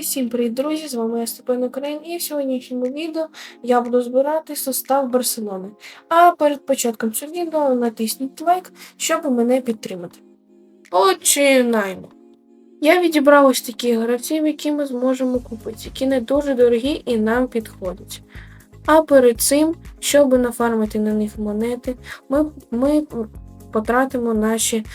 Всім привіт, друзі! З вами я Степан Україн, і в сьогоднішньому відео я буду збирати состав Барселони. А перед початком цього відео натисніть лайк, щоб мене підтримати. Починаємо! Я відібрав ось такі гравців, які ми зможемо купити, які не дуже дорогі і нам підходять. А перед цим, щоб нафармити на них монети, ми, ми потратимо наші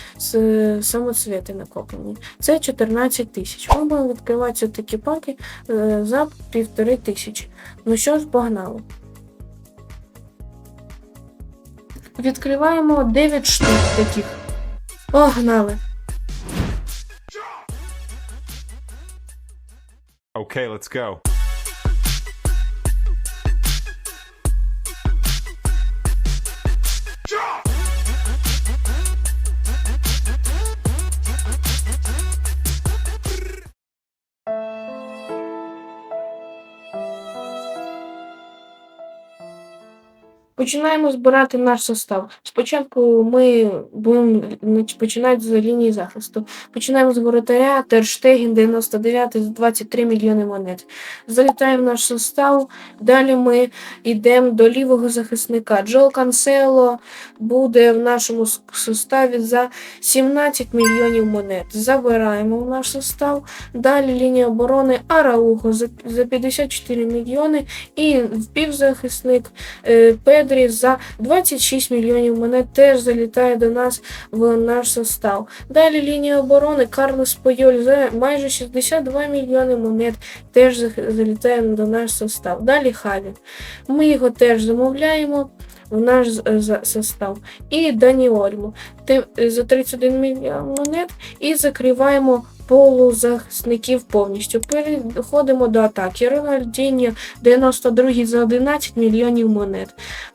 самоцвіти накоплені. Це 14 тисяч. Ми будемо відкривати такі паки е, за півтори тисячі. Ну що ж, погнали. Відкриваємо 9 штук таких. Погнали. Okay, let's go. Починаємо збирати наш состав. Спочатку ми будемо починати з лінії захисту. Починаємо з воротаря, Терштеген 99 за 23 мільйони монет. Залітаємо в наш состав. Далі ми йдемо до лівого захисника. Джо Кансело буде в нашому составі за 17 мільйонів монет. Забираємо в наш состав. Далі лінія оборони Араухо за, за 54 мільйони. І півзахисник е, Педрі за 26 мільйонів монет теж залітає до нас в наш состав. Далі лінія оборони Карлос Пойоль за майже 62 мільйони монет теж залітає до наш состав. Далі Хаві. Ми його теж замовляємо. В наш состав. І Дані Ольму за 31 мільйон монет і закриваємо полузахисників повністю. Переходимо до атаки. Рональдіньо 92 за 11 мільйонів монет.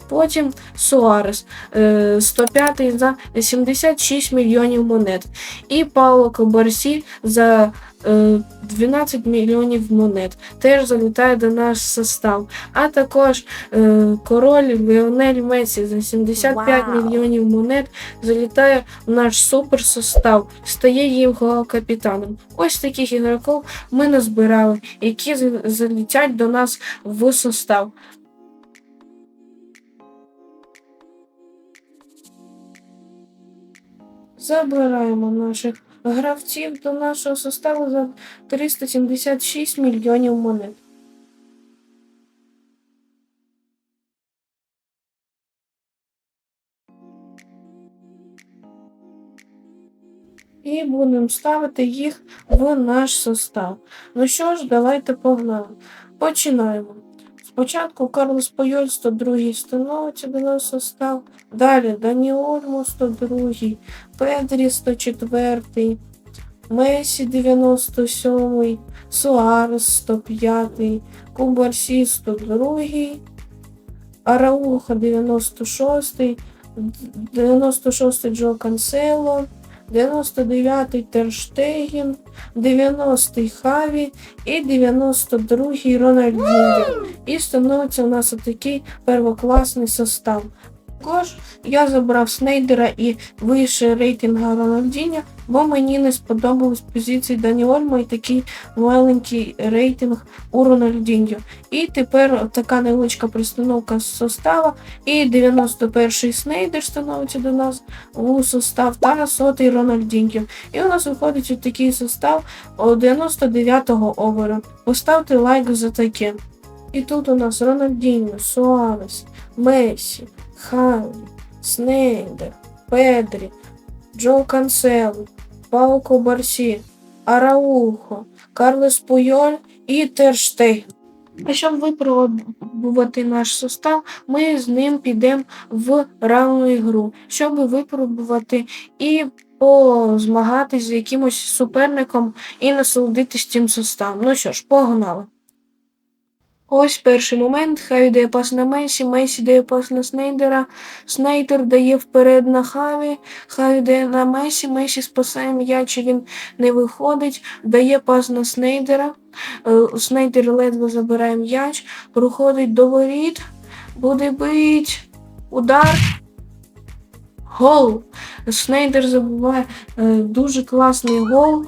Потім Суарес е, 105 за 76 мільйонів монет. І Пауло Кобарсі за е, 12 мільйонів монет. Теж залітає до наш состав. А також е, король Леонель Месі за 75 Вау. мільйонів монет залітає в наш суперсостав, стає його капітаном. Ось таких ігроків ми назбирали, які залітять до нас в состав. Забираємо наших гравців до нашого составу за 376 мільйонів монет. І будемо ставити їх в наш состав. Ну що ж, давайте погнали. Починаємо. Спочатку Карлос Пойоль 102 становиться до нас в состав. Далі Дані Ольмо 102, Педрі 104, Месі 97, Суарес 105, Кубарсі 102, Арауха 96, 96 Джо Кансело, 99-й Терштегін, 90-й Хаві і 92-й Рональдіньо. І становиться у нас отакий первокласний состав. Також я забрав Снейдера і вище рейтинга Рональдіньо, бо мені не сподобались позиції Дані Ольмо і такий маленький рейтинг у Рональдіньо. І тепер така невеличка пристановка з состава. І 91-й Снейдер становиться до нас у состав та 100-й Рональдіньо. І у нас виходить такий состав 99-го овера. Поставте лайк за таке. І тут у нас Рональдіньо, Суарес, Месі, Хаві, Снейдер, Педрі, Джо Кансело, Пауко Барсі, Араухо, Карлес Пуйоль і Терштейн. А щоб випробувати наш состав, ми з ним підемо в равну ігру, щоб випробувати і позмагатись з якимось суперником і насолодитись цим составом. Ну що ж, погнали. Ось перший момент. Хай дає пас на Месі, Месі дає пас на Снейдера. Снейдер дає вперед на Хаві, Хаві дає на Месі, Месі спасає м'яч, він не виходить, дає пас на Снейдера. Е, Снейдер ледве забирає м'яч, проходить до воріт, буде бить. Удар. Гол. Снейдер забуває е, дуже класний гол.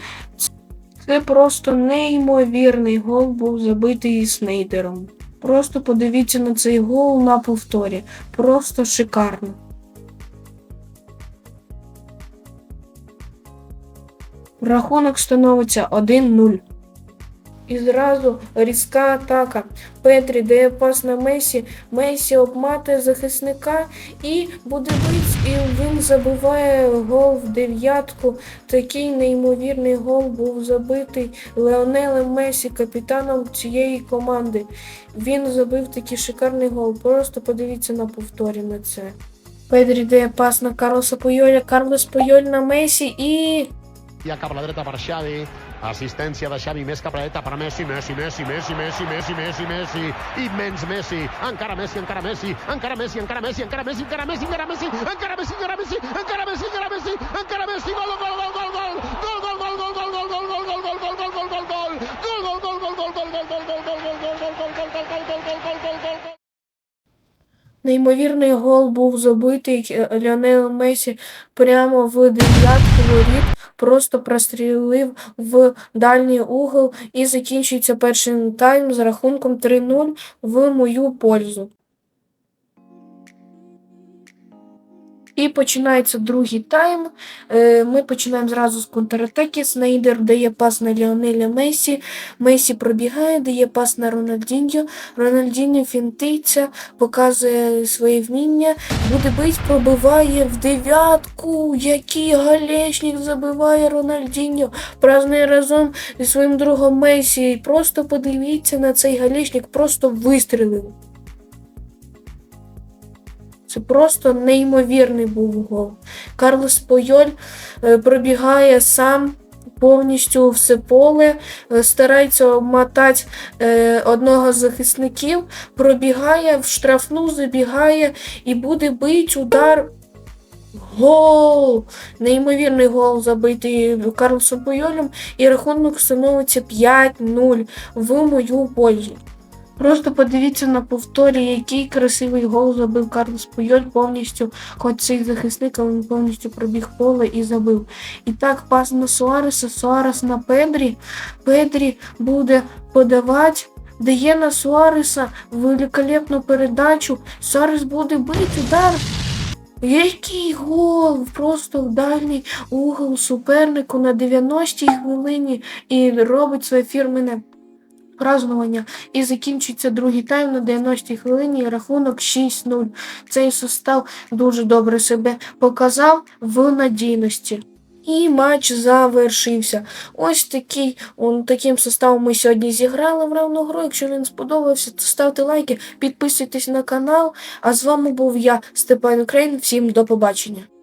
Це просто неймовірний гол був забитий Снейдером. Просто подивіться на цей гол на повторі. Просто шикарно. Рахунок становиться 1-0. І зразу різка атака. Петрі дає пас на Месі. Месі обматує захисника і буде бить, і він забиває гол в дев'ятку. Такий неймовірний гол був забитий Леонелем Месі, капітаном цієї команди. Він забив такий шикарний гол. Просто подивіться на повторі на це. Педрі дає пас на Карлоса Пойоля, Карлос Пойоль на Месі і. Ja cap a Assistència de Xavi més cap a la dreta per Messi, Messi, Messi, Messi, Messi, Messi, Messi, Messi, immens Messi, encara Messi, encara Messi, encara Messi, encara Messi, encara Messi, encara Messi, encara Messi, encara Messi, encara Messi, encara Messi, encara Messi, encara Messi, gol, gol, gol, gol, gol, gol, Неймовірний гол був забитий е, Ліонел Месі прямо в дев'ятку воріт, просто прострілив в дальній угол і закінчується перший тайм з рахунком 3-0 в мою пользу. І починається другий тайм. Е, Ми починаємо зразу з контратаки. Снейдер дає пас на Ліонеля Месі. Месі пробігає, дає пас на Рональдіньо. Рональдіньо фінтиться, показує своє вміння. Буде бить, пробиває в дев'ятку. Який галечник забиває Рональдіньо. Празднує разом зі своїм другом Месі. Просто подивіться на цей галечник, просто вистрілив. Це просто неймовірний був гол. Карлос Пойоль е, пробігає сам повністю все поле, е, старається обмотати е, одного з захисників, пробігає в штрафну, забігає і буде бити удар. Гол! Неймовірний гол забитий Карлосом Пойолем, і рахунок становиться 5-0 в мою пользу. Просто подивіться на повторі, який красивий гол забив Карлос Пуйоль повністю, хоч цей захисник, але він повністю пробіг поле і забив. І так, пас на Суареса, Суарес на Педрі. Педрі буде подавати. Дає на Суареса великолепну передачу. Суарес буде бити удар. Який гол! Просто в дальній угол супернику на 90-й хвилині і робить своє фірменне празднування. І закінчується другий тайм на 90-й хвилині рахунок 6-0. Цей состав дуже добре себе показав в надійності. І матч завершився. Ось такий, он, таким составом ми сьогодні зіграли в равну гру. Якщо він сподобався, то ставте лайки, підписуйтесь на канал. А з вами був я, Степан Україн. Всім до побачення.